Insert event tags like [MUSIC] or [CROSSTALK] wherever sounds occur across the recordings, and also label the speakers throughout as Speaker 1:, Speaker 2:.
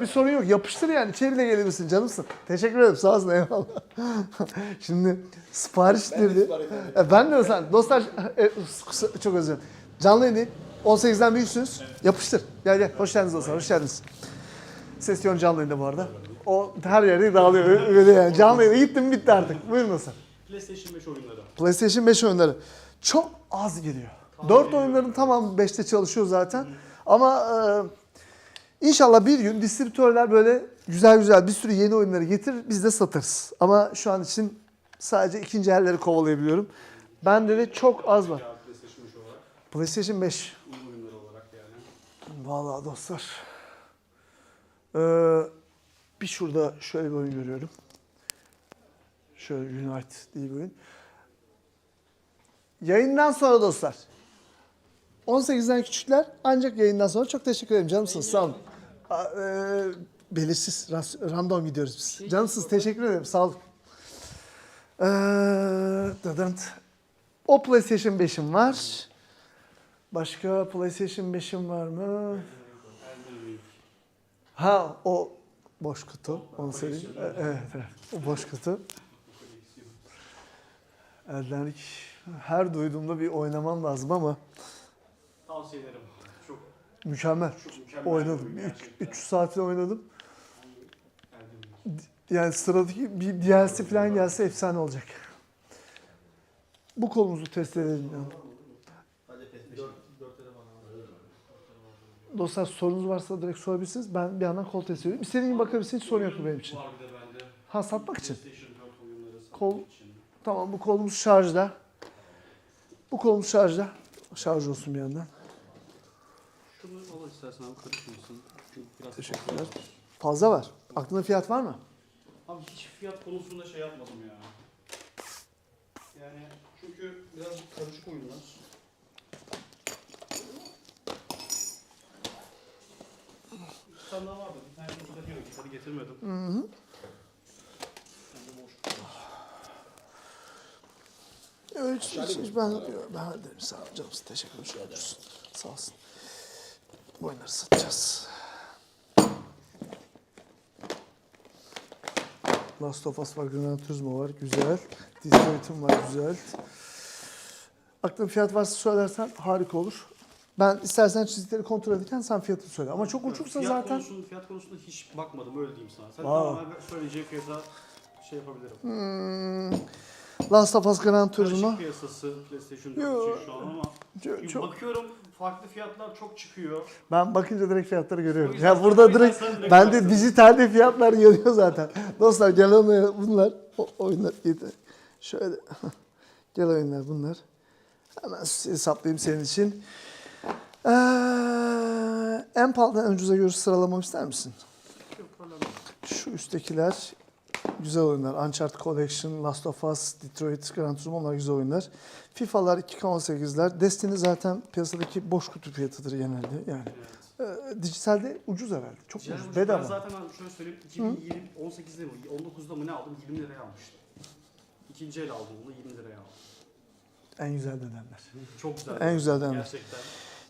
Speaker 1: Bir sorun yok. Yapıştır yani. İçeri bile gelebilirsin canımsın. Teşekkür ederim. Sağ olsun. Eyvallah. [LAUGHS] Şimdi sipariş dedi. E, ben de sen. Dostlar e, çok özür dilerim. Canlı yayın değil. 18'den büyüksünüz. Yapıştır. Gel gel. Hoş geldiniz dostlar. Hoş geldiniz. Ses Yon canlı yayında bu arada. O her yerde dağılıyor. Öyle yani. Canlı yayına gittim bitti artık. Buyurun dostlar.
Speaker 2: PlayStation 5 oyunları.
Speaker 1: PlayStation 5 oyunları çok az geliyor. 4 oyunların tamamı 5'te çalışıyor zaten. Ama e, inşallah bir gün distribütörler böyle güzel güzel bir sürü yeni oyunları getirir biz de satarız. Ama şu an için sadece ikinci elleri kovalayabiliyorum. Bende de çok az var.
Speaker 2: PlayStation 5 olarak.
Speaker 1: PlayStation 5.
Speaker 2: Oyun oyunları olarak yani.
Speaker 1: Vallahi dostlar. Ee, bir şurada şöyle bir oyun görüyorum. Şöyle Unite diye bir oyun. Yayından sonra dostlar. 18'den küçükler ancak yayından sonra çok teşekkür ederim canımsınız sağ olun. E, belirsiz, ras- random gidiyoruz biz. Canımsınız teşekkür ederim sağ olun. Ee, dıdınt. o PlayStation 5'im var. Başka PlayStation 5'im var mı? Ha o boş kutu. Onu söyleyeyim. E- Evet, evet. O boş kutu. Elden Ring. Her duyduğumda bir oynamam lazım ama
Speaker 2: Tavsiye ederim.
Speaker 1: Mükemmel.
Speaker 2: mükemmel.
Speaker 1: Oynadım.
Speaker 2: bir oyun gerçekten.
Speaker 1: 3 saatini oynadım.
Speaker 2: Elden Ring.
Speaker 1: Yani sıradaki bir DLC falan gelse efsane olacak. Bu kolumuzu test edelim. Yani. Dostlar sorunuz varsa direkt sorabilirsiniz. Ben bir yandan kol test ediyorum. İstediğin gibi bakabilirsin. Hiç sorun yok benim için. Ha satmak için.
Speaker 2: PlayStation 4 oyunları satmak
Speaker 1: Kol-
Speaker 2: için.
Speaker 1: Tamam bu kolumuz şarjda. Bu kolumuz şarjda. Şarj olsun bir yandan.
Speaker 2: İstersen abi karışmasın. Çünkü biraz
Speaker 1: Teşekkürler. Fazla var. Aklında fiyat var mı?
Speaker 2: Abi hiç fiyat konusunda şey yapmadım ya. Yani çünkü biraz karışık oyunlar. Bir tane daha vardı. Bir tane burada diyor. Gitarı getirmedim.
Speaker 1: Hı hı. Hiç, hiç, hiç ben, ben hallederim. Sağ ol canım. Teşekkür ederim. Sağ olsun. Bu oyunları satacağız. Last of Us var, Gran Turismo var. Güzel. Detroit'im var. Güzel. Aklında fiyat varsa söylersen harika olur. Ben istersen çizgileri kontrol ederken sen fiyatı söyle. Ama çok uçuksa
Speaker 2: fiyat
Speaker 1: zaten...
Speaker 2: Konusunda, fiyat konusunda hiç bakmadım öyle diyeyim sana. Sen
Speaker 1: Aa.
Speaker 2: tamamen söyleyeceğin fiyata şey yapabilirim.
Speaker 1: Hmm, Last of Us Gran Turismo.
Speaker 2: Karışık piyasası PlayStation 4
Speaker 1: Yo.
Speaker 2: için şu an ama
Speaker 1: Çok, çok-
Speaker 2: bakıyorum farklı fiyatlar çok çıkıyor.
Speaker 1: Ben bakınca direkt fiyatları görüyorum.
Speaker 2: O yüzden-
Speaker 1: Ya burada
Speaker 2: o yüzden
Speaker 1: direkt
Speaker 2: direkt
Speaker 1: bende
Speaker 2: baksana.
Speaker 1: dijitalde fiyatlar görüyor zaten. Dostlar gel bunlar. O, oyunlar getir. Şöyle [LAUGHS] gel oyunlar bunlar. Hemen hesaplayayım senin için. Ee, en pahalıdan en ucuza göre sıralamamı ister misin? Şu üsttekiler güzel oyunlar. Uncharted Collection, Last of Us, Detroit, Gran Turismo onlar güzel oyunlar. FIFA'lar 2K18'ler. Destiny zaten piyasadaki boş kutu fiyatıdır genelde yani. Ee, dijitalde ucuz herhalde. Çok
Speaker 2: Yani
Speaker 1: ucuz.
Speaker 2: Ben
Speaker 1: Bedava.
Speaker 2: zaten abi şöyle söyleyeyim 2018'de mi 19'da mı ne aldım 20 liraya almıştım. İkinci el aldım onu 20 liraya aldım.
Speaker 1: En güzel dönemler.
Speaker 2: Çok güzel.
Speaker 1: En güzel dönemler.
Speaker 2: Gerçekten.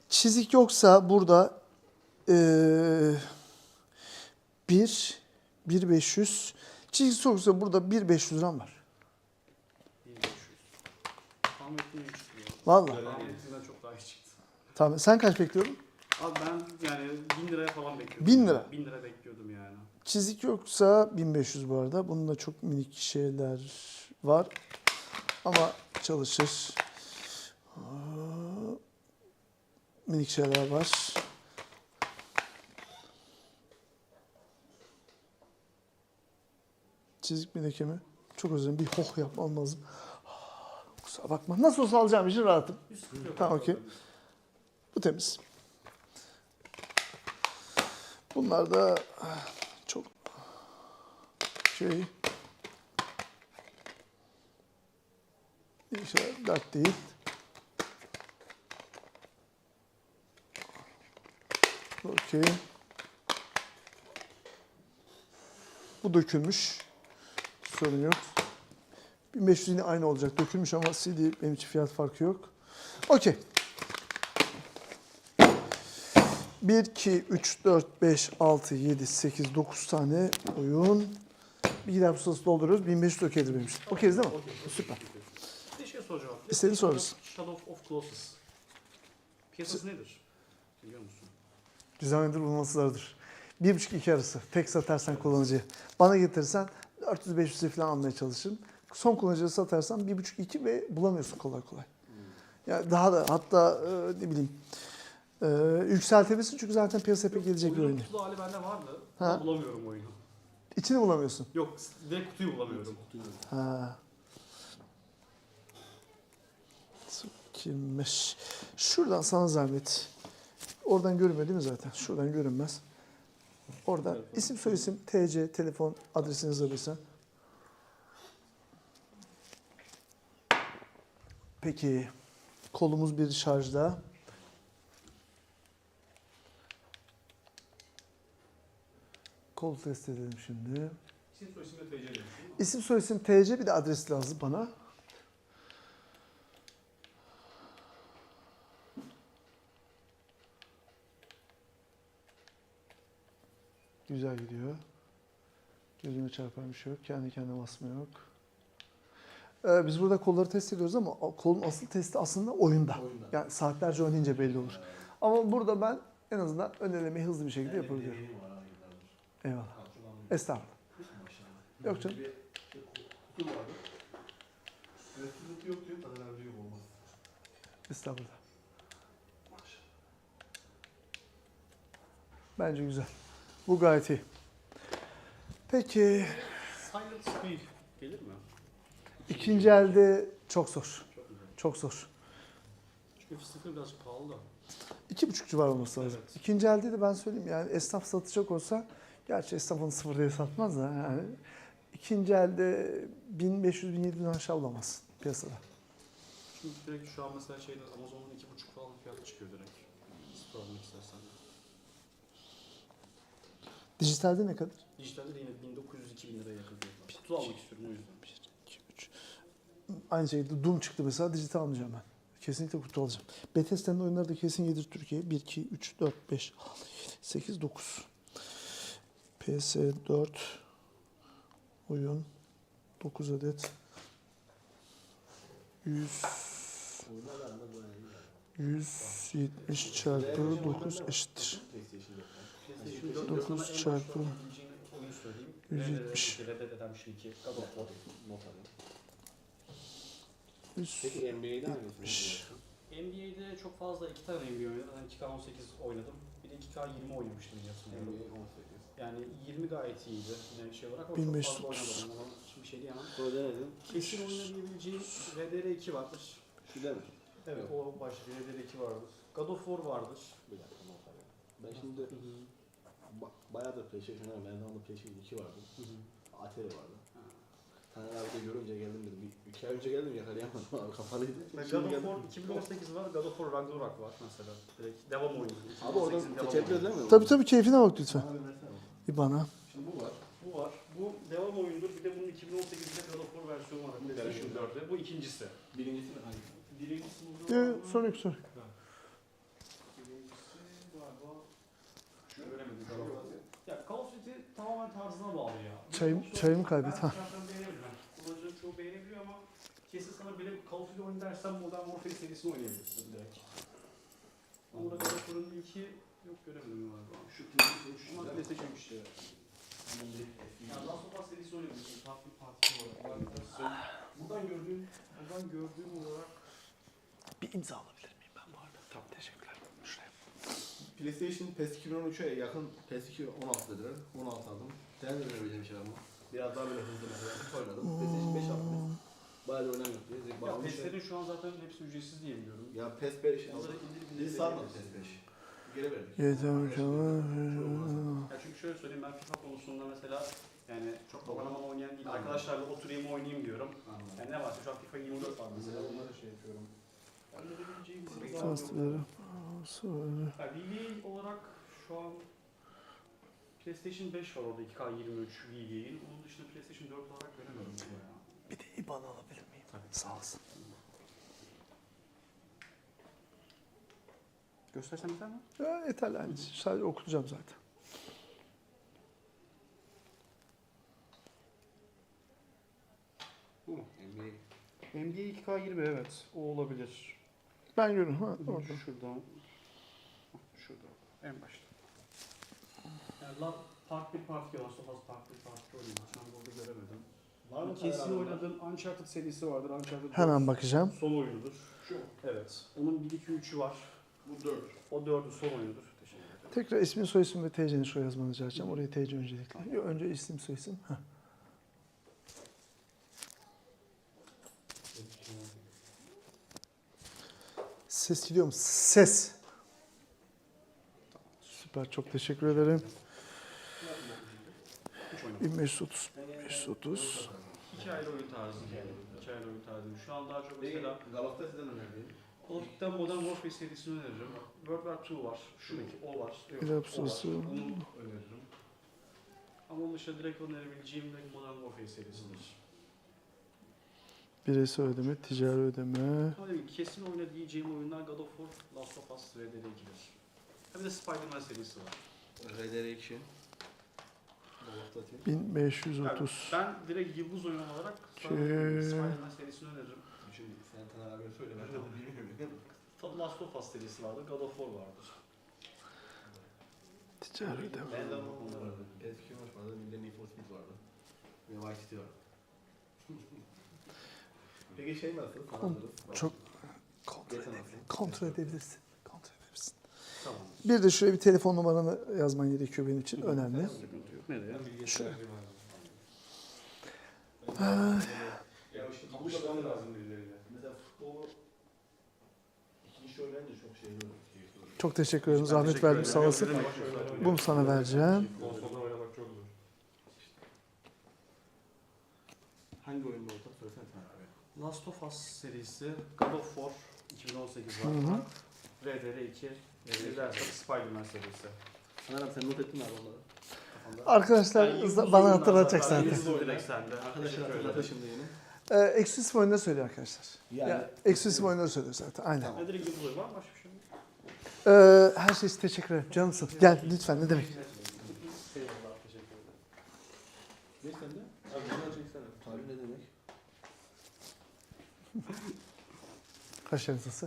Speaker 1: Çizik yoksa burada ee, 1 1500 çizik yoksa burada 1500 liram var.
Speaker 2: 1500. Tahmin ettiğim gibi çıkıyor.
Speaker 1: Vallahi.
Speaker 2: Tahmin ettiğimden çok daha iyi çıktı.
Speaker 1: Tamam. Sen kaç bekliyordun?
Speaker 2: Abi ben yani 1000 liraya falan bekliyordum.
Speaker 1: 1000 lira?
Speaker 2: 1000 lira bekliyordum yani.
Speaker 1: Çizik yoksa 1500 bu arada. Bunda çok minik şeyler var. Ama çalışır. Minik şeyler var. Çizik mi leke mi? Çok özür dilerim. Bir hoh yapmam lazım. [SIGHS] Kusura bakma. Nasıl olsa alacağım için rahatım. Tamam, okey. Bu temiz. Bunlar da ah, çok şey işte dert değil. Okey. Bu dökülmüş. Sorun yok. 1500 yine aynı olacak. Dökülmüş ama CD benim için fiyat farkı yok. Okey. 1, 2, 3, 4, 5, 6, 7, 8, 9 tane oyun. Bir gider pusulası dolduruyoruz. 1500 okeydir benim için. Okeyiz değil mi? Süper.
Speaker 2: Bir şey soracağım.
Speaker 1: İstediğin sorarız.
Speaker 2: Shadow of Colossus. Piyasası nedir? Biliyor musun?
Speaker 1: Designer bulması zordur. 1,5-2 arası. Tek satarsan kullanıcıya. Bana getirirsen 400-500'e falan almaya çalışırım. Son kullanıcıya satarsan 1,5-2 ve bulamıyorsun kolay kolay. Ya daha da hatta e, ne bileyim e, yükseltebilirsin çünkü zaten piyasaya pek gelecek bir oyun.
Speaker 2: Oyunun
Speaker 1: değil.
Speaker 2: kutulu hali bende vardı.
Speaker 1: Ha.
Speaker 2: Ama bulamıyorum oyunu.
Speaker 1: İçini bulamıyorsun.
Speaker 2: Yok direkt kutuyu bulamıyorum.
Speaker 1: Ha. Kimmiş? Şuradan sana zahmet. Oradan görünmüyor değil mi zaten? Şuradan görünmez. Orada isim soyisim, TC, telefon adresinizi alırsan. Peki. Kolumuz bir şarjda. Kol test edelim şimdi.
Speaker 2: İsim soy isim ve TC?
Speaker 1: İsim soyisim TC bir de adres lazım bana. Güzel gidiyor. Gözüme çarpan bir şey yok. Kendi kendine basma yok. Ee, biz burada kolları test ediyoruz ama kolun asıl testi aslında oyunda.
Speaker 3: Oyunda.
Speaker 1: Yani saatlerce oynayınca belli olur. Ama burada ben en azından ön elemeyi hızlı bir şekilde yapabiliyorum. Eyvallah. Estağfurullah. Yok canım. Estağfurullah. Bence güzel. Bu gayet iyi. Peki
Speaker 2: Silent Spiel gelir mi?
Speaker 1: ikinci elde çok zor.
Speaker 2: Çok.
Speaker 1: Çok zor.
Speaker 2: Çünkü sıfır birazcık pahalı da.
Speaker 1: İki buçuk civar olması lazım.
Speaker 2: Evet.
Speaker 1: İkinci elde de ben söyleyeyim yani esnaf satacak olsa gerçi esnaf onu sıfır diye satmaz da yani ikinci elde 1500-1700 aşağı bulamazsın piyasada.
Speaker 2: Çünkü direkt şu an mesela şeyde Amazon'un iki buçuk falan fiyatı çıkıyor direkt. Sıfır almak istersen.
Speaker 1: Dijitalde ne kadar?
Speaker 2: Dijitalde de yine 1900-2000 liraya yakın fiyatlar. Kutu almak istiyorum o yüzden.
Speaker 1: 2, 3. Aynı şekilde Doom çıktı mesela dijital almayacağım ben. Kesinlikle kutu alacağım. Bethesda'nın oyunları da kesin gelir Türkiye'ye. 1, 2, 3, 4, 5, 6, 7, 8, 9. PS4 oyun 9 adet 100 170 çarpı 9 eşittir.
Speaker 2: PlayStation 4
Speaker 1: Dokuz
Speaker 2: sana en
Speaker 1: çarpı
Speaker 2: başta alabileceğin oyun söyleyeyim.
Speaker 1: 170.
Speaker 2: Red Dead Redemption 2, God of War.
Speaker 3: Not alayım.
Speaker 1: 100
Speaker 3: Peki NBA'de hangisini
Speaker 1: 70.
Speaker 3: oynuyorsun?
Speaker 2: NBA'de çok fazla iki tane NBA oynadım. Ben 2K18 oynadım. Bir de 2K20 oynamıştım diye hatırlıyorum.
Speaker 3: NBA 18.
Speaker 2: Yani 20 gayet iyiydi yine şey olarak ama
Speaker 1: 1500.
Speaker 2: çok fazla oynamadım. Ama şimdi bir şey diyemem.
Speaker 3: Sonra denedin.
Speaker 2: Kesin oynayabileceğim RDR2 vardır.
Speaker 3: Şu değil mi?
Speaker 2: Evet o başka RDR2 vardır. God of War vardır.
Speaker 3: Bir dakika. Ben şimdi ba- bayağıdır PlayStation oynuyorum. Bende onda PlayStation 2 vardı. Atari vardı. Taner abi de görünce geldim dedim. Bir, iki ay önce geldim yakalayamadım abi kafalıydı.
Speaker 2: God
Speaker 3: Şimdi
Speaker 2: of. War 2018 var, God of War Ragnarok var mesela. Direkt devam oyunu.
Speaker 3: Abi oradan
Speaker 2: 2018'in devam
Speaker 3: seçebiliyoruz
Speaker 2: oyunu.
Speaker 3: değil mi?
Speaker 1: Tabii tabii keyfine bak lütfen.
Speaker 3: Bana bir.
Speaker 1: İBAN'a.
Speaker 3: Şimdi bu var.
Speaker 2: Bu var. Bu devam oyundur. Bir de bunun 2018'de God of War versiyonu var. PlayStation 4'te. Bu ikincisi.
Speaker 3: Birincisi mi? Hangi?
Speaker 2: Birincisi bu.
Speaker 1: Yok sorun yok sorun.
Speaker 2: Birincisi galiba şu göremedim. Ya Call of Duty tamamen tarzına bağlı ya.
Speaker 1: Çayım-
Speaker 2: Yoksa
Speaker 1: çayımı kaybet,
Speaker 2: Ben
Speaker 1: ha.
Speaker 2: şahsen beğenebilirim. Kullanıcıların çoğu beğenebiliyor ama kesin sana bile Call of Duty oyun dersen Modern Warfare serisini oynayabilirsin direkt. Ama of War'ın ilki yok göremedim galiba.
Speaker 3: Şu PlayStation şu
Speaker 2: Ama
Speaker 3: değil mi?
Speaker 2: PlayStation 3 işte. Yani Last of Us serisi oynayabilirsin. Bir parti olarak. Ben biraz söyleyeyim. Buradan gördüğüm, buradan gördüğüm olarak
Speaker 1: Bir imza alabilir miyim ben bu arada? Tamam teşekkürler.
Speaker 3: PlayStation PES 2013'e yakın PES 2 16 dediler. 16 aldım. Değerlendirebileceğim şey mı? Biraz daha böyle hızlı mesela. Hep oynadım. PlayStation 5 aldım. Bayağı da diye. Zevk
Speaker 2: ya
Speaker 3: bağlamış.
Speaker 2: PES'lerin şu an zaten hepsi ücretsiz diye biliyorum.
Speaker 3: Ya PES 5
Speaker 2: Onları
Speaker 3: aldım.
Speaker 2: indir
Speaker 3: Biz
Speaker 2: indir
Speaker 3: sarmadı PES 5. Geri verdik.
Speaker 1: Yeter tamam.
Speaker 2: Ya çünkü şöyle söyleyeyim ben FIFA konusunda mesela yani çok aman aman oynayan değil. Arkadaşlarla oturayım oynayayım diyorum.
Speaker 3: Anladım.
Speaker 2: Yani ne var şu an FIFA 24 var mesela onları şey yapıyorum. Ben
Speaker 1: Sonra.
Speaker 2: Ya VVA olarak şu an PlayStation 5 var orada 2K23 VVA'in. Onun dışında PlayStation 4 olarak göremiyorum bunu ya.
Speaker 1: Bir de IBAN alabilir miyim?
Speaker 2: Tabii.
Speaker 1: Sağ olsun.
Speaker 2: Göstersem yeter mi?
Speaker 1: Ya, yeterli aynı. Sadece okutacağım zaten.
Speaker 2: Bu mu?
Speaker 3: NBA.
Speaker 2: NBA 2K20 evet. O olabilir.
Speaker 1: Ben görüyorum. Ha, orada.
Speaker 2: Şuradan. En başta. Yani la, part 1 part 2 Last of Us part 1 part 2 oynadım. Şu göremedim.
Speaker 3: Var mı
Speaker 2: Kesin oynadığım Uncharted serisi vardır. Uncharted
Speaker 1: Hemen
Speaker 2: 4
Speaker 1: bakacağım.
Speaker 2: Son oyunudur.
Speaker 3: Şu.
Speaker 2: Evet. Onun 1 2 3'ü var.
Speaker 3: Bu 4.
Speaker 2: O 4'ü son oyunudur. Teşekkür ederim.
Speaker 1: Tekrar ismin, soyisim ve TC'ni şuraya yazmanı rica edeceğim. Oraya TC öncelikle. Yok, önce isim, soyisim. Heh. Ses gidiyor mu? Ses. Süper, çok teşekkür ederim.
Speaker 2: 3 oynadım.
Speaker 1: 1530, 530.
Speaker 2: 2 ayrı oyun tarzı yani. 2 ayrı oyun tarzı. Şu an daha çok mesela
Speaker 3: Galak'ta sizden önerdiğim.
Speaker 2: Duty'den Modern Warfare serisini öneririm. World War 2 var. Şuradaki o var. Yok,
Speaker 1: Bir
Speaker 2: o var. Onu öneririm. Ama onun dışında direkt önerebileceğim de Modern Warfare serisidir.
Speaker 1: Bireysel ödeme, ticari ödeme.
Speaker 2: Ki kesin oyna diyeceğim oyunlar God of War, Last of Us, Red Dead 2'dir. Hem de Spider-Man serisi var.
Speaker 3: RDR2. Galak'ta atayım.
Speaker 1: 1530.
Speaker 2: Ben direkt yıldız oyun olarak sana
Speaker 1: Şey-
Speaker 2: Spider-Man serisini öneririm.
Speaker 3: Şimdi sen Taner abiye söyle ben de onu bilmiyorum. [LAUGHS]
Speaker 2: Last of Us serisi vardır, God of War vardır.
Speaker 1: Ticari ödeme.
Speaker 3: Ben de onlar vardı. Eski maç vardı. Bir de Need for Speed vardı. Ve Vice City vardı. Peki şey nasıl? Kanallarız.
Speaker 1: çok- Kontrol, kontrol edebilirsin.
Speaker 2: Tamam.
Speaker 1: Bir de şuraya bir telefon numaranı yazman gerekiyor benim için. Önemli.
Speaker 3: Ee, şey çok
Speaker 1: teşekkür ederim. Zahmet verdim sağ olasın. Bunu sana vereceğim.
Speaker 4: Konsoldan.
Speaker 3: Hangi oyunda ortak söylesene sen abi.
Speaker 2: Last of Us serisi, God of War 2018 var.
Speaker 1: Hı
Speaker 2: hı. RDR 2, Ejderha Spy
Speaker 3: Üniversitesi. Sanırım sen not ettin mi abi.
Speaker 1: Arkadaşlar bana hatırlatacak
Speaker 2: zaten. Yıldız oynadık.
Speaker 3: Arkadaşlar
Speaker 2: hatırladı
Speaker 3: şimdi yine.
Speaker 1: Ee, Exorcism söylüyor arkadaşlar.
Speaker 3: Yani-
Speaker 1: Ya, Exorcism söylüyor zaten. Aynen. Ee, her şey için teşekkür ederim. Canımsın. Gel lütfen ne demek.
Speaker 3: Ne demek?
Speaker 1: Kaşlarınız nasıl?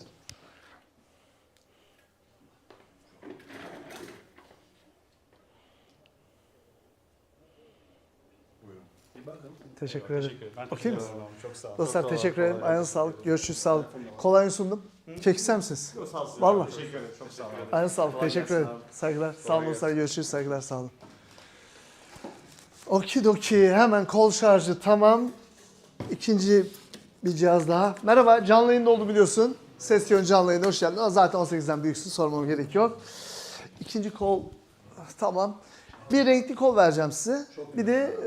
Speaker 1: Teşekkür ederim.
Speaker 2: Teşekkür ederim.
Speaker 1: Okey misin?
Speaker 2: ederim. Çok sağ ol.
Speaker 1: Dostlar teşekkür ederim. Ayağınıza sağlık. Görüşürüz. Sağ olun. Kolay sundum. Kek ister misiniz?
Speaker 2: Yok, sağ.
Speaker 1: Vallahi.
Speaker 2: Teşekkür ederim. Çok sağ ol.
Speaker 1: Ayağınıza sağlık. Teşekkür ederim. Saygılar. Sağ olun dostlar. Görüşürüz. Saygılar. Sağ olun. Okidoki. Hemen kol şarjı tamam. İkinci bir cihaz daha. Merhaba. Canlı yayında oldu biliyorsun. Ses yön canlı yayında hoş geldin. Zaten 18'den büyüksün. Sormama gerek yok. İkinci kol tamam. Bir renkli kol vereceğim size. Bir de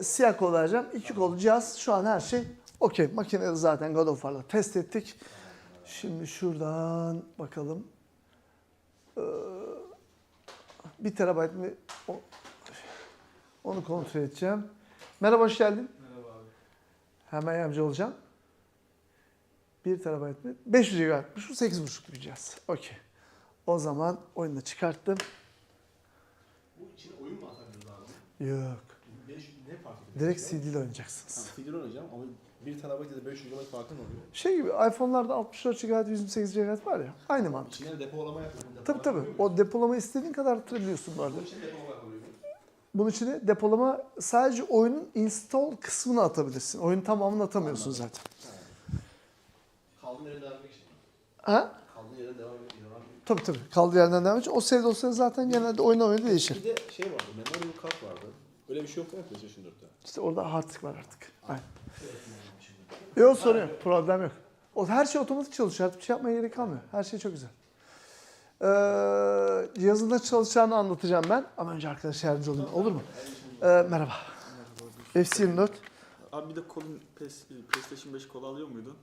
Speaker 1: e, siyah kol vereceğim. İki kol cihaz. Şu an her şey okey. Makinede zaten God of War'la test ettik. Şimdi şuradan bakalım. Ee, bir terabayt mı? O- Onu kontrol edeceğim. Merhaba, hoş geldin.
Speaker 3: Merhaba abi.
Speaker 1: Hemen yardımcı olacağım. 1 terabayt mı? 500 GB. Şu 8.5 bir cihaz. Okey. O zaman oyunu da çıkarttım.
Speaker 3: Bu içine oyun mu atabiliriz abi?
Speaker 1: Yok.
Speaker 3: 5 ne fark ediyor?
Speaker 1: Direkt CD ile oynayacaksınız.
Speaker 3: Tamam, CD oynayacağım ama 1 TB ile 500 GB farkı ne oluyor?
Speaker 1: Şey gibi iPhone'larda 64 GB, 128 GB var ya. Aynı mantık.
Speaker 3: İçine depolama yapıyorum.
Speaker 1: Tabii tabii. O depolama istediğin kadar arttırabiliyorsun bu arada.
Speaker 3: Bunun içine depolama yapılıyor.
Speaker 1: Bunun içine depolama sadece oyunun install kısmını atabilirsin. Oyunun tamamını atamıyorsun zaten.
Speaker 3: Kaldığın yere devam etmek için.
Speaker 1: Ha?
Speaker 3: Kaldığın yere devam etmek.
Speaker 1: Tabii tabii. Kaldığı yerden devam edecek. O save dosyaları zaten genelde oyuna oyuna değişir.
Speaker 3: Bir de şey vardı, memory kart vardı. Öyle bir şey yok mi PlayStation 4'te?
Speaker 1: İşte orada hard disk var artık. Aynen. Yok sorun yok. Problem yok. O her şey otomatik çalışıyor. Artık bir şey yapmaya gerek kalmıyor. Her şey çok güzel. Ee, nasıl çalışacağını anlatacağım ben. Ama önce arkadaşa yardımcı olayım. Olur mu? Ee, merhaba. FC24.
Speaker 4: Abi bir de kolun PS, PlayStation 5 kolu alıyor muydun?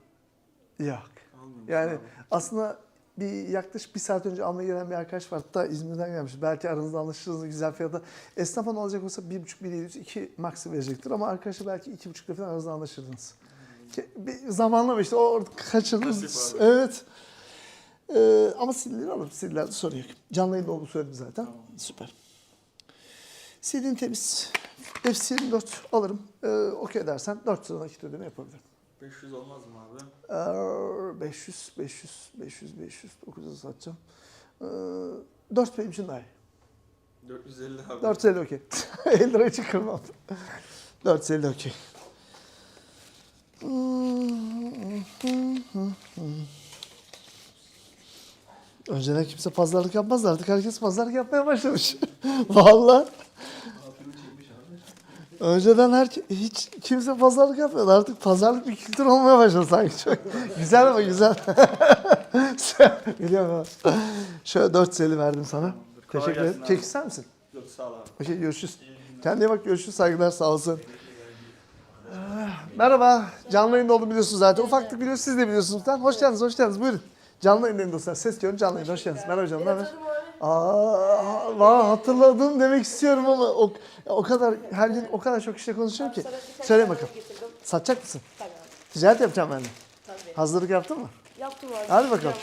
Speaker 1: Yok.
Speaker 4: Almıyor musun
Speaker 1: Yani
Speaker 4: abi?
Speaker 1: aslında bir yaklaşık bir saat önce almaya gelen bir arkadaş var. Hatta İzmir'den gelmiş. Belki aranızda anlaşırsınız güzel fiyata. Esnafan alacak olsa bir buçuk, bir yedi yüz, iki max verecektir. Ama arkadaşa belki iki buçukla falan aranızda anlaşırdınız. Ki Bir zamanla işte o kaçırdınız. Evet. Ee, ama CD'leri alırım. CD'lerde sorun yok. Canlı yayında olduğunu söyledim zaten. Süper. CD'nin temiz. FC24 alırım. Ee, Okey dersen 4 sıra nakit ödeme yapabilirim.
Speaker 4: 500 olmaz mı abi?
Speaker 1: Ee, 500, 500, 500, 500, 900 satacağım. Ee, 4 benim için daha iyi.
Speaker 4: 450 abi.
Speaker 1: 450 okey. 50 lira çıkarmam. 450 okey. Önceden kimse pazarlık yapmazdı. Artık herkes pazarlık yapmaya başlamış. [LAUGHS] Vallahi. Önceden her hiç kimse pazarlık yapmıyordu. Artık pazarlık bir kültür olmaya başladı sanki. Çok güzel ama güzel. [LAUGHS] Biliyorum ama. Şöyle 450 verdim sana.
Speaker 4: Kolay
Speaker 1: Teşekkür
Speaker 4: gelsin
Speaker 1: ederim.
Speaker 4: abi.
Speaker 1: Kek ister misin?
Speaker 4: Yok sağ ol abi.
Speaker 1: Okey görüşürüz. Kendine bak görüşürüz. Saygılar sağ olsun. Merhaba. Canlı yayında olduğumu biliyorsunuz zaten. Ufaklık biliyorsunuz. Siz de biliyorsunuz. Zaten. Hoş geldiniz. Hoş geldiniz. Buyurun. Canlı yayındayım dostlar. Ses diyorum canlı yayında. Hoş geldiniz. Merhaba canım. Ne haber? Aa, valla hatırladım demek istiyorum ama o, o kadar her gün o kadar çok işte konuşuyorum ki. Söyle bakalım. Satacak mısın?
Speaker 5: Tabii abi.
Speaker 1: Ticaret yapacağım ben de.
Speaker 5: Tabii.
Speaker 1: Hazırlık yaptın mı?
Speaker 5: Yaptım abi.
Speaker 1: Hadi bakalım.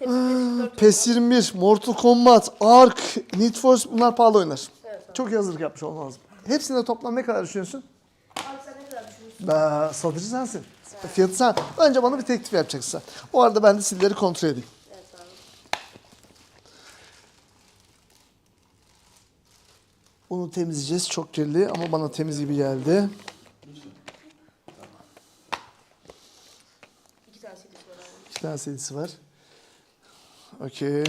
Speaker 5: Dört
Speaker 1: PES 21, Mortal Kombat, Ark, Need for Speed bunlar pahalı oyunlar.
Speaker 5: Evet abi.
Speaker 1: Çok iyi hazırlık yapmış olman lazım. Hepsinde toplam ne kadar düşünüyorsun?
Speaker 5: Abi sen ne kadar düşünüyorsun?
Speaker 1: Be, satıcı sensin. Fiyatı sen. Önce bana bir teklif yapacaksın. O arada ben de silleri kontrol edeyim.
Speaker 5: Evet abi.
Speaker 1: Bunu temizleyeceğiz. Çok kirli ama bana temiz gibi geldi.
Speaker 5: İki tane CD'si var.
Speaker 1: İki tane CD'si var. Okey.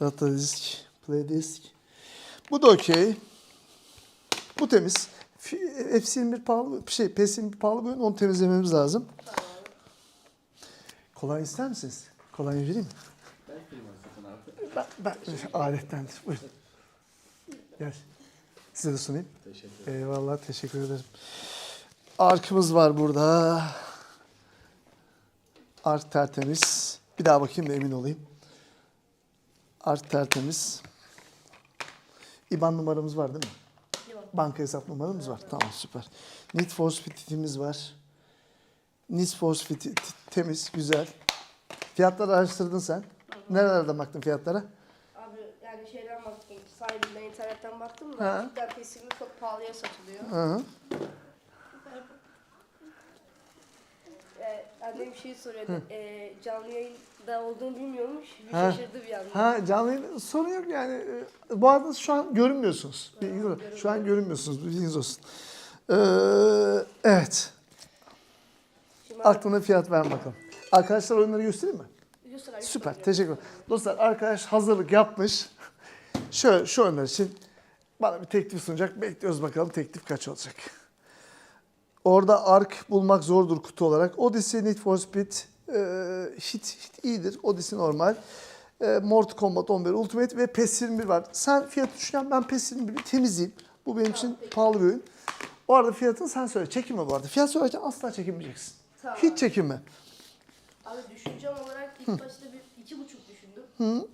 Speaker 1: Data disk, play disk. Bu da okey. Bu temiz. Fi- FC21 pahalı, şey PS21 pahalı bir oyun. Onu temizlememiz lazım.
Speaker 5: Tamam.
Speaker 1: Kolay ister misiniz? Kolay vereyim mi?
Speaker 3: Ben.
Speaker 1: Ben, alettendir. Buyurun. Gel. Size de sunayım.
Speaker 3: Teşekkür ederim.
Speaker 1: Eyvallah teşekkür ederim. Arkımız var burada. Ark tertemiz. Bir daha bakayım da emin olayım. Ark tertemiz. İban numaramız var değil mi?
Speaker 5: Yok.
Speaker 1: Banka hesap numaramız var. Tamam süper. Need for Speed'imiz var. Need for Speed temiz, güzel. Fiyatları araştırdın sen. Nerelerden baktın fiyatlara?
Speaker 5: Abi yani şeyden. Sahibinden internetten baktım
Speaker 1: Ha.
Speaker 5: da. Cidden pesimi çok pahalıya satılıyor.
Speaker 1: Hı hı.
Speaker 5: Ee, annem bir şey soruyordu. Ee, canlı yayında olduğunu bilmiyormuş. Bir
Speaker 1: Ha.
Speaker 5: şaşırdı bir anda.
Speaker 1: Ha canlı yayın- sorun yok yani. Ee, Bu arada şu an görünmüyorsunuz. Bilginiz olsun. Şu an görünmüyorsunuz. Bilginiz olsun. Ee, evet.
Speaker 5: Şimdi
Speaker 1: Aklına fiyat ver bakalım. Arkadaşlar oyunları göstereyim mi?
Speaker 5: Yusuf abi,
Speaker 1: Süper. Teşekkür ederim. Dostlar arkadaş hazırlık yapmış. Şöyle şu oyunlar için bana bir teklif sunacak. Bekliyoruz bakalım teklif kaç olacak. Orada Ark bulmak zordur kutu olarak. Odyssey, Need for Speed, e, hit, hit iyidir. Odyssey normal. E, Mortal Kombat 11 Ultimate ve PES 21 var. Sen fiyatı düşünen ben PES 21'i temizleyeyim. Bu benim için pahalı bir oyun. O arada fiyatını sen söyle. Çekinme bu arada. Fiyat söylerken asla çekinmeyeceksin.
Speaker 5: Tamam.
Speaker 1: Hiç çekinme.
Speaker 5: Abi düşüncem olarak ilk başta bir iki buçuk düşündüm. Dedim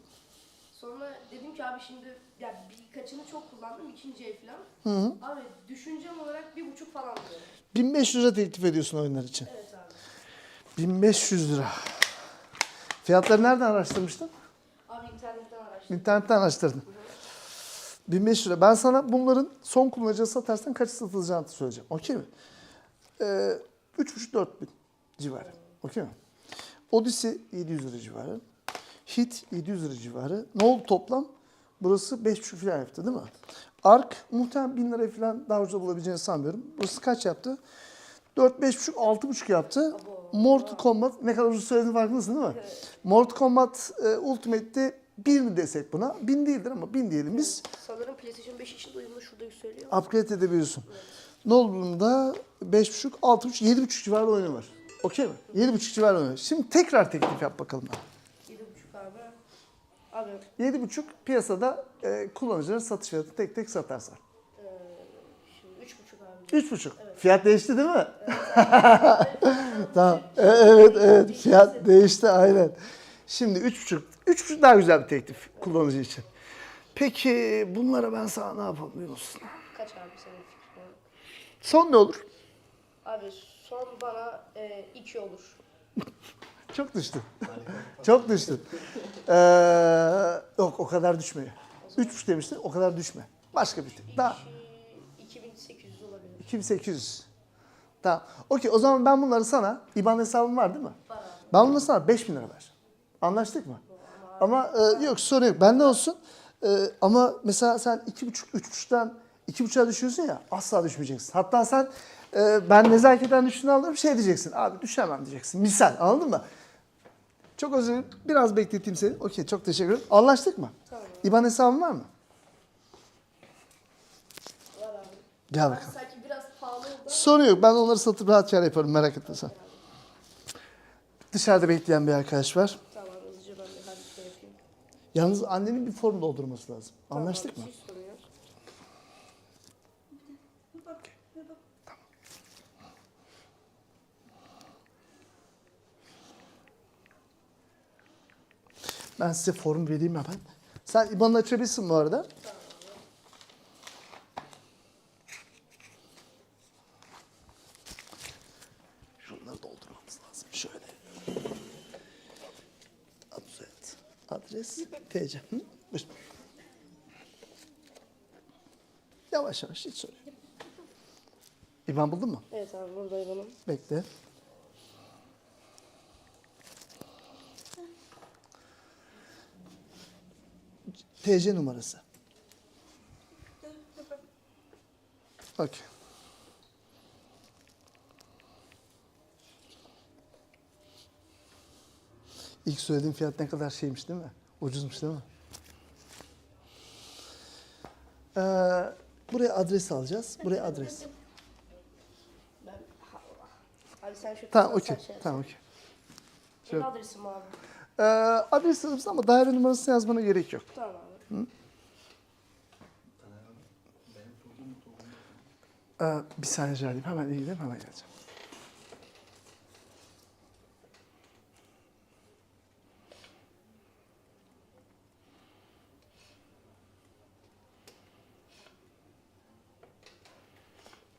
Speaker 5: ki abi şimdi ya birkaçını çok kullandım ikinci el falan. Abi düşüncem olarak bir buçuk falan diyor.
Speaker 1: 1500 lira teklif ediyorsun oyunlar için.
Speaker 5: Evet abi.
Speaker 1: 1500 lira. Fiyatları nereden araştırmıştın?
Speaker 5: Abi internetten araştırdım.
Speaker 1: İnternetten araştırdın. 1500 lira. Ben sana bunların son kullanıcıya satarsan kaç satılacağını söyleyeceğim. Okey mi? Ee, 3,5-4 bin civarı. Okey mi? Odyssey 700 lira civarı. Hit 700 lira civarı. Ne oldu toplam? Burası 5,5 falan yaptı değil mi? Ark muhtemelen 1000 liraya falan daha ucuza bulabileceğini sanmıyorum. Burası kaç yaptı? 4, 5,5, 6,5 yaptı. Mortal Kombat ne kadar ucuz söylediğini farkındasın değil mi? Mortal Kombat e, Ultimate'de 1 mi desek buna? 1000 değildir ama 1000 diyelim biz.
Speaker 5: Sanırım PlayStation 5 için duyumda şurada söylüyor.
Speaker 1: Upgrade edebiliyorsun. Ne olduğunda 5,5, 6,5, 7,5 civarı oyunu var. Okey mi? 7,5 civarı oyunu var. Şimdi tekrar teklif yap bakalım.
Speaker 5: Abi. Abi
Speaker 1: 7,5 piyasada e, kullanıcıların satış fiyatı tek tek satarsan.
Speaker 5: eee, şimdi üç buçuk abi.
Speaker 1: 3,5. Fiyat değişti değil mi? [LAUGHS] tamam. E, evet evet fiyat değişti aynen. Şimdi 3,5. 3,5 daha güzel bir teklif kullanıcı için. Peki bunlara ben sana ne yapalım biliyor musun?
Speaker 5: Kaç abi senin fikrin?
Speaker 1: Son ne olur?
Speaker 5: Abi son bana eee, iki olur. [LAUGHS]
Speaker 1: Çok düştün. [LAUGHS] Çok düştün. Ee, yok o kadar düşme. 3,5 demiştin o kadar düşme. Başka bir tık. Daha
Speaker 5: İki- 2800 olabilir.
Speaker 1: 2800. Tamam. Okey o zaman ben bunları sana, IBAN hesabın var değil mi?
Speaker 5: Var abi.
Speaker 1: Ben bunları sana 5000 lira ver. Anlaştık mı? Ama e, yok sorun yok. Bende olsun. E, ama mesela sen 2,5 3,5'tan 2,5'a düşüyorsun ya asla düşmeyeceksin. Hatta sen e, ben nezaketen düştüğünü anlarım şey diyeceksin. Abi düşemem diyeceksin. Misal anladın mı? Çok özür dilerim. Biraz bekleteyim seni. Okey çok teşekkür ederim. Anlaştık mı?
Speaker 5: Tamam.
Speaker 1: IBAN hesabın var mı?
Speaker 5: Var abi.
Speaker 1: Gel
Speaker 5: Abi
Speaker 1: bakalım.
Speaker 5: sanki biraz pahalı oldu.
Speaker 1: Sorun yok. Ben onları satıp rahat kar yaparım. Merak etme sen. Dışarıda bekleyen bir arkadaş var.
Speaker 5: Tamam hızlıca ben de hadi şey yapayım.
Speaker 1: Yalnız annenin bir form doldurması lazım. Anlaştık mı?
Speaker 5: Tamam, hiç sorun yok.
Speaker 1: Ben size form vereyim hemen. Sen IBAN'ı açabilirsin bu arada. Şunları doldurmamız lazım. Şöyle. Adres. Adres. TC. Hı? Buyur. Yavaş yavaş hiç yok. İban buldun mu?
Speaker 5: Evet abi buradayım.
Speaker 1: Bekle. TC numarası. Okey. İlk söylediğim fiyat ne kadar şeymiş değil mi? Ucuzmuş değil mi? Ee, buraya adres alacağız. Buraya adres.
Speaker 5: Abi sen şu
Speaker 1: Tamam okey.
Speaker 5: şey.
Speaker 1: Tamam okey.
Speaker 5: Senin adresin mi abi?
Speaker 1: Ee, adres alırız ama daire numarasını yazmana gerek yok.
Speaker 5: Tamam abi.
Speaker 3: Benim sorduğum sorduğum.
Speaker 1: Ee, bir saniye rica edeyim. Hemen ilgileneyim hemen geleceğim.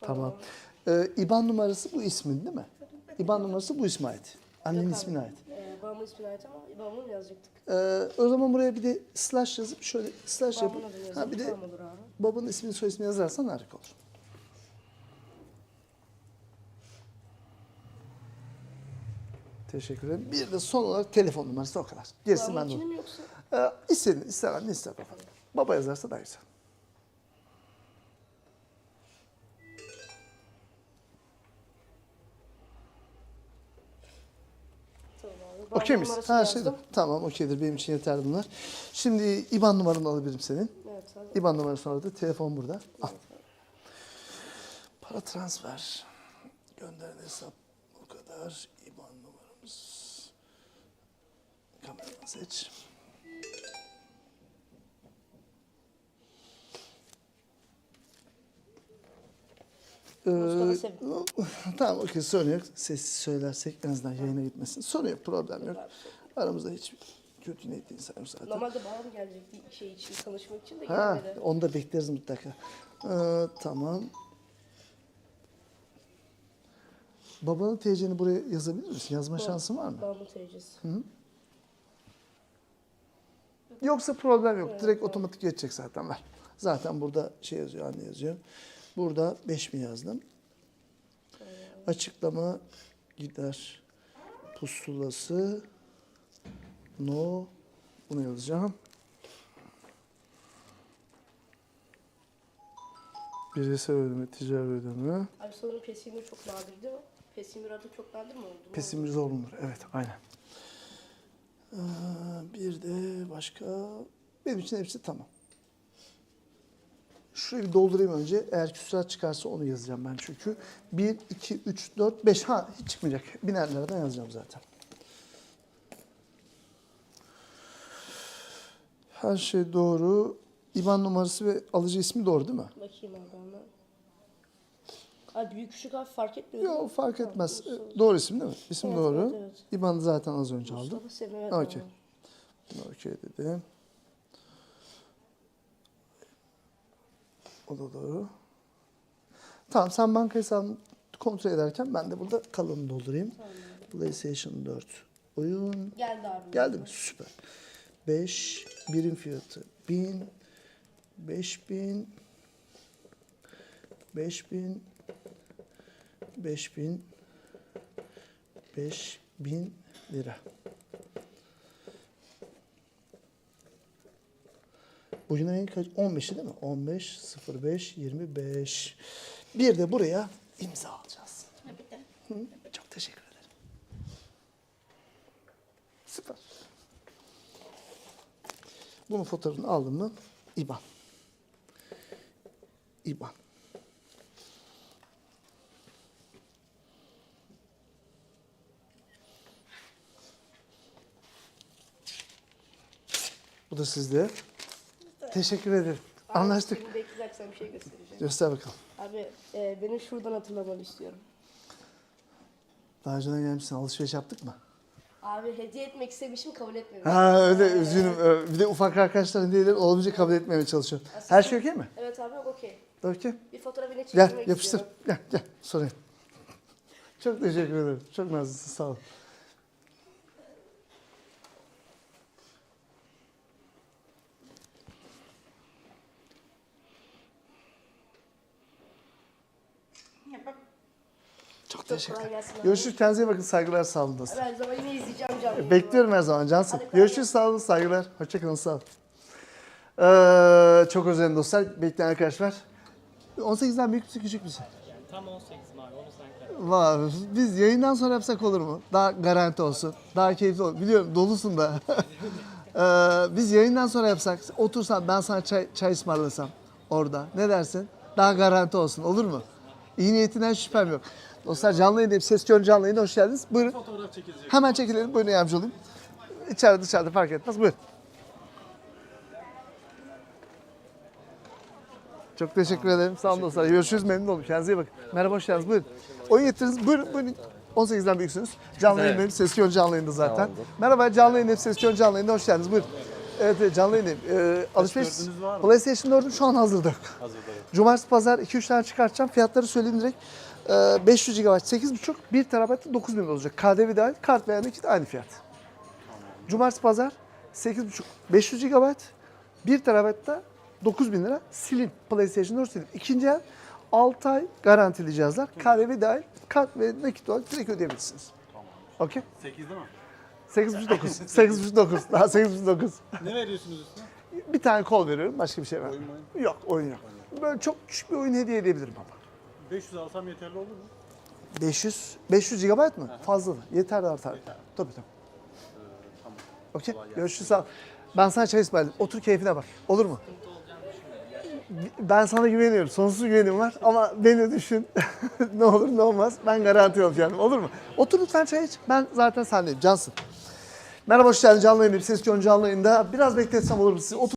Speaker 1: Tamam. Ee, İBAN numarası bu ismin değil mi? İBAN numarası bu isme ait. Annenin
Speaker 5: Yok abi.
Speaker 1: ismine ait.
Speaker 5: Ee, babamın ismine ait ama babamın yazacaktık.
Speaker 1: Ee, o zaman buraya bir de slash yazıp şöyle slash yapıp
Speaker 5: Babamın adını
Speaker 1: ha,
Speaker 5: yazalım.
Speaker 1: bir de
Speaker 5: Tamam olur abi.
Speaker 1: babanın ismini soy ismini yazarsan harika olur. Teşekkür ederim. Bir de son olarak telefon numarası o kadar. Gerisi ben
Speaker 5: mi yoksa?
Speaker 1: Ee, istediğin, ister anne ister baba. Baba yazarsa daha güzel. Okey misin?
Speaker 5: numarasını
Speaker 1: Her şey
Speaker 5: yazdım.
Speaker 1: Tamam okeydir. Benim için yeterli bunlar. Şimdi IBAN numaranı alabilirim senin.
Speaker 5: Evet abi.
Speaker 1: IBAN numarası orada. Telefon burada. Al. Para transfer. Gönderen hesap bu kadar. Kameradan seç.
Speaker 5: Mustafa
Speaker 1: Ee, tamam okey sorun yok. Sessiz söylersek en azından yayına gitmesin. Sorun yok problem yok. Aramızda hiç kötü niyetli insan yok zaten.
Speaker 5: Normalde babam gelecek bir şey için, tanışmak için de
Speaker 1: Ha,
Speaker 5: gelmedi.
Speaker 1: onu da bekleriz mutlaka. Ee, tamam. Babanın TC'ni buraya yazabilir misin? Yazma şansın var mı?
Speaker 5: Babamın tecrübesi.
Speaker 1: Yoksa problem yok. Direkt otomatik geçecek zaten ver. Zaten burada şey yazıyor, anne yazıyor. Burada 5000 yazdım. Açıklama gider pusulası no bunu yazacağım. Bireysel ödeme, ticari ödeme.
Speaker 5: Abi sanırım Pesimir çok nadir değil mi? Pesimir adı çok nadir mi oldu?
Speaker 1: Pesimir zorunur. Evet, aynen. Ee, bir de başka... Benim için hepsi tamam. Şurayı bir doldurayım önce. Eğer küsurat çıkarsa onu yazacağım ben çünkü. 1, 2, 3, 4, 5. Ha hiç çıkmayacak. Binerlerden yazacağım zaten. Her şey doğru. İban numarası ve alıcı ismi doğru değil mi?
Speaker 5: Bakayım abi. Abi büyük küçük abi fark etmiyor.
Speaker 1: Yok fark etmez.
Speaker 5: Tamam, olsun.
Speaker 1: Ee, Doğru isim değil mi? İsim
Speaker 5: Evet,
Speaker 1: doğru.
Speaker 5: evet, evet.
Speaker 1: İban'ı zaten az önce aldım.
Speaker 5: Mustafa evet.
Speaker 1: Okey. Buna okey dedim. O da doğru. Tamam sen banka hesabını kontrol ederken ben de burada kalanını doldurayım. PlayStation 4 Oyun
Speaker 5: Geldi abi.
Speaker 1: geldi mi? Süper. 5 birim fiyatı 1000 5000 5000 5000 5000 lira. Bugün ayın kaç? 15'i değil mi? 15 05 25. Bir de buraya imza alacağız. Hı, çok teşekkür ederim. Süper. Bunun fotoğrafını aldım mı? İban. İban. Bu da sizde. Teşekkür ederim. Anlaştık.
Speaker 5: Şimdi bekleyeceksen bir şey göstereceğim.
Speaker 1: Göster bakalım.
Speaker 5: Abi e, beni şuradan hatırlamanı istiyorum.
Speaker 1: Daha önceden gelmişsin. Alışveriş yaptık mı?
Speaker 5: Abi hediye etmek istemişim kabul etmemiş.
Speaker 1: Ha öyle üzgünüm. Ee, Bir de ufak arkadaşların hediyeleri olabildiğince kabul etmemeye çalışıyorum. Her şey okey mi?
Speaker 5: Evet abi okey.
Speaker 1: Okey.
Speaker 5: Bir fotoğraf yine çekmek
Speaker 1: Gel yapıştır.
Speaker 5: istiyorum.
Speaker 1: Gel gel sorayım. Çok teşekkür ederim. Çok nazlısın sağ ol. Çok
Speaker 5: Çok
Speaker 1: teşekkür
Speaker 5: kolay
Speaker 1: ederim.
Speaker 5: gelsin abi.
Speaker 1: Görüşürüz. Kendinize iyi bakın. Saygılar sağ olun.
Speaker 5: Ben her zaman yine izleyeceğim canlı.
Speaker 1: Bekliyorum her zaman Cansın.
Speaker 5: Hadi kolay
Speaker 1: Görüşürüz sağ olun saygılar. Hoşçakalın sağ olun. Ee, çok özledim dostlar. Bekleyen arkadaşlar. 18'den büyük müsün küçük müsün?
Speaker 2: Tam 18 abi onu sen karar.
Speaker 1: Var. Biz yayından sonra yapsak olur mu? Daha garanti olsun. Daha keyifli olur. Biliyorum dolusun da. [LAUGHS] Ee, biz yayından sonra yapsak, otursan ben sana çay, çay ısmarlasam orada. Ne dersin? Daha garanti olsun. Olur mu? İyi niyetinden şüphem yok. Dostlar canlı yayında, ses Kör canlı hoş geldiniz. Buyurun.
Speaker 2: Fotoğraf çekilecek.
Speaker 1: Hemen çekilelim. Buyurun yardımcı olayım. İçeride dışarıda fark etmez. Buyurun. Çok teşekkür ederim. Sağ olun dostlar. Görüşürüz. Memnun oldum. Kendinize iyi bakın. Merhaba, hoş geldiniz. Buyurun. Oyun getirdiniz. Buyurun, buyurun. 18'den büyüksünüz. Canlı yayındayım. Ses Kör canlı yayında zaten. Merhaba, canlı yayındayım. Ses Kör canlı yayında. Hoş geldiniz. Buyurun. Evet, evet canlı yayındayım. Ee, alışveriş. PlayStation 4'üm şu an hazırda.
Speaker 2: Hazırda.
Speaker 1: Cumartesi pazar 2-3 tane çıkartacağım. Fiyatları söyleyeyim direkt. Ee, 500 GB 8.5, 1 TB 9000 olacak. KDV dahil, kart veya nakit aynı fiyat. Cumartesi pazar 8.5, 500 GB 1 TB da 9000 lira. Silin. PlayStation 4 silin. İkinci el 6 ay garantili cihazlar. KDV dahil, kart ve nakit olarak direkt ödeyebilirsiniz. Okey?
Speaker 2: 8 değil mi?
Speaker 1: 8.5 9. 8.5 9. Daha 8.5 9.
Speaker 2: Ne veriyorsunuz üstüne?
Speaker 1: Bir tane kol veriyorum. Başka bir şey vermem.
Speaker 2: Oyun oyun.
Speaker 1: Yok, oyun yok. Böyle çok küçük bir oyun hediye edebilirim ama.
Speaker 2: 500 alsam yeterli olur mu?
Speaker 1: 500 500 GB mı? Fazla da. Yeter artar. Tabii tabii.
Speaker 2: tamam.
Speaker 1: Okey. Görüşürüz. Sağ ol. Ben sana çay ısmarlayayım. Otur keyfine bak. Olur mu? Ben sana güveniyorum. Sonsuz güvenim var ama beni düşün. [LAUGHS] ne olur ne olmaz. Ben garanti olacağım. Olur mu? Otur lütfen çay iç. Ben zaten sendeyim. Cansın. Merhaba hoş geldin canlı yayındayım. Ses canlı yayında. Biraz bekletsem olur mu siz? Otur.